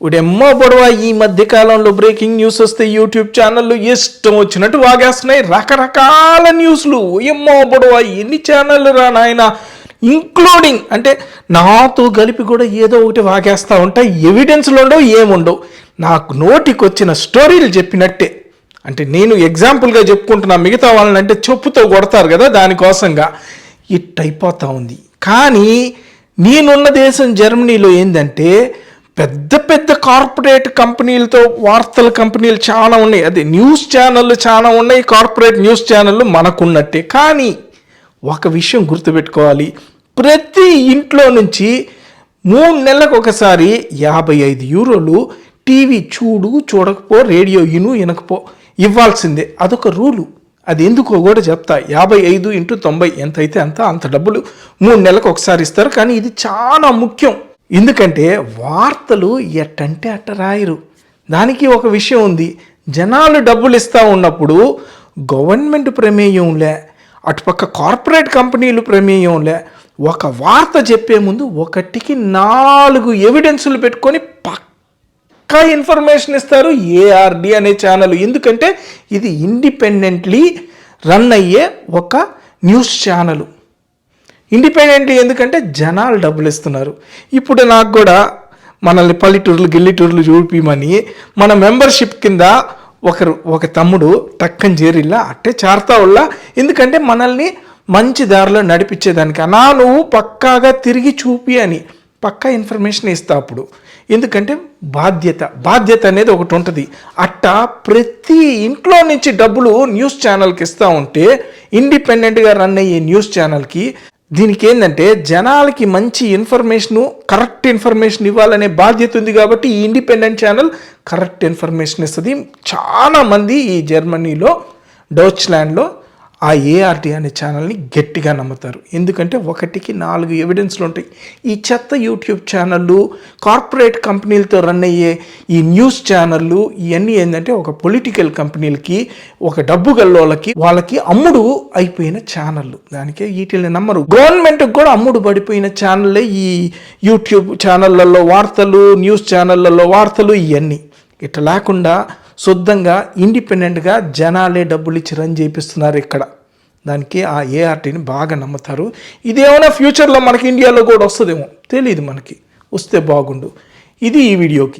ఇప్పుడెమ్మో పొడవ ఈ మధ్య కాలంలో బ్రేకింగ్ న్యూస్ వస్తే యూట్యూబ్ ఛానళ్ళు ఇష్టం వచ్చినట్టు వాగేస్తున్నాయి. రకరకాల న్యూస్లు. ఎమ్మో పొడవ ఎన్ని ఛానళ్ళు రా నాయన? ఇంక్లూడింగ్ అంటే నాతో కలిపి కూడా ఏదో ఒకటి వాగేస్తూ ఉంటాయి ఎవిడెన్స్లు ఉండవు ఏముండవు. నాకు నోటికి వచ్చిన స్టోరీలు చెప్పినట్టే. అంటే నేను ఎగ్జాంపుల్గా చెప్పుకుంటున్నా. మిగతా వాళ్ళని అంటే చెప్పుతో కొడతారు కదా దానికోసంగా. ఇట్ అయిపోతూ ఉంది. కానీ నేనున్న దేశం జర్మనీలో ఏంటంటే పెద్ద పెద్ద కార్పొరేట్ కంపెనీలతో వార్తల కంపెనీలు చాలా ఉన్నాయి. అదే న్యూస్ ఛానళ్ళు చాలా ఉన్నాయి. కార్పొరేట్ న్యూస్ ఛానళ్ళు మనకున్నట్టే. కానీ ఒక విషయం గుర్తుపెట్టుకోవాలి. ప్రతి ఇంట్లో నుంచి మూడు నెలలకు ఒకసారి యాభై ఐదు యూరోలు టీవీ చూడు చూడకపో రేడియో ఇను వినకపో ఇవ్వాల్సిందే. అదొక రూలు. అది ఎందుకో కూడా చెప్తా. యాభై ఐదు ఇంటూ తొంభై ఎంత అయితే అంత అంత డబ్బులు మూడు నెలలకు ఒకసారి ఇస్తారు. కానీ ఇది చాలా ముఖ్యం. ఎందుకంటే వార్తలు ఎట్టంటే అట్ట రాయరు. దానికి ఒక విషయం ఉంది. జనాలు డబ్బులు ఇస్తూ ఉన్నప్పుడు గవర్నమెంట్ ప్రమేయంలే అటుపక్క కార్పొరేట్ కంపెనీలు ప్రమేయంలే ఒక వార్త చెప్పే ముందు ఒకటికి నాలుగు ఎవిడెన్సులు పెట్టుకొని పక్కా ఇన్ఫర్మేషన్ ఇస్తారు ఏఆర్డి అనే ఛానల్. ఎందుకంటే ఇది ఇండిపెండెంట్లీ రన్ అయ్యే ఒక న్యూస్ ఛానల్. ఇండిపెండెంట్ ఎందుకంటే జనాలు డబ్బులు ఇస్తున్నారు ఇప్పుడు నాకు కూడా మనల్ని పల్లెటూర్లు గిల్లిటూర్లు చూపిమని మన మెంబర్షిప్ కింద ఒకరు ఒక తమ్ముడు టక్కని చేరిల్లా అట్టే చారుతా ఉల్లా. ఎందుకంటే మనల్ని మంచి దారిలో నడిపించేదానికి. అనా నువ్వు పక్కాగా తిరిగి చూపి అని పక్కా ఇన్ఫర్మేషన్ ఇస్తా అప్పుడు. ఎందుకంటే బాధ్యత బాధ్యత అనేది ఒకటి ఉంటుంది. అట్టా ప్రతి ఇంట్లో నుంచి డబ్బులు న్యూస్ ఛానల్కి ఇస్తూ ఉంటే ఇండిపెండెంట్గా రన్ అయ్యే న్యూస్ ఛానల్కి దీనికి ఏంటంటే జనాలకి మంచి ఇన్ఫర్మేషను కరెక్ట్ ఇన్ఫర్మేషన్ ఇవ్వాలనే బాధ్యత ఉంది కాబట్టి ఈ ఇండిపెండెంట్ ఛానల్ కరెక్ట్ ఇన్ఫర్మేషన్ ఇస్తుంది. చాలా మంది ఈ జర్మనీలో డౌచ్లాండ్లో ఆ ఏఆర్టీ అనే ఛానల్ని గట్టిగా నమ్ముతారు. ఎందుకంటే ఒకటికి నాలుగు ఎవిడెన్స్లు ఉంటాయి. ఈ చెత్త యూట్యూబ్ ఛానళ్ళు కార్పొరేట్ కంపెనీలతో రన్ అయ్యే ఈ న్యూస్ ఛానళ్ళు ఇవన్నీ ఏంటంటే ఒక పొలిటికల్ కంపెనీలకి ఒక డబ్బు గల్లోళ్ళకి వాళ్ళకి అమ్ముడు అయిపోయిన ఛానళ్ళు దానికే వీటిని నమ్మరు. గవర్నమెంట్కి కూడా అమ్ముడు పడిపోయిన ఛానళ్ళే ఈ యూట్యూబ్ ఛానళ్ళల్లో వార్తలు న్యూస్ ఛానళ్ళల్లో వార్తలు ఇవన్నీ ఇట్లా లేకుండా శుద్ధంగా ఇండిపెండెంట్గా జనాలే డబ్బులు ఇచ్చి రన్ చేపిస్తున్నారు ఇక్కడ. దానికి ఆ ఏఆర్టీని బాగా నమ్ముతారు. ఇదేమైనా ఫ్యూచర్లో మనకి ఇండియాలో కూడా వస్తుందేమో? తెలియదు మనకి. వస్తే బాగుండు. ఇది ఈ వీడియోకి.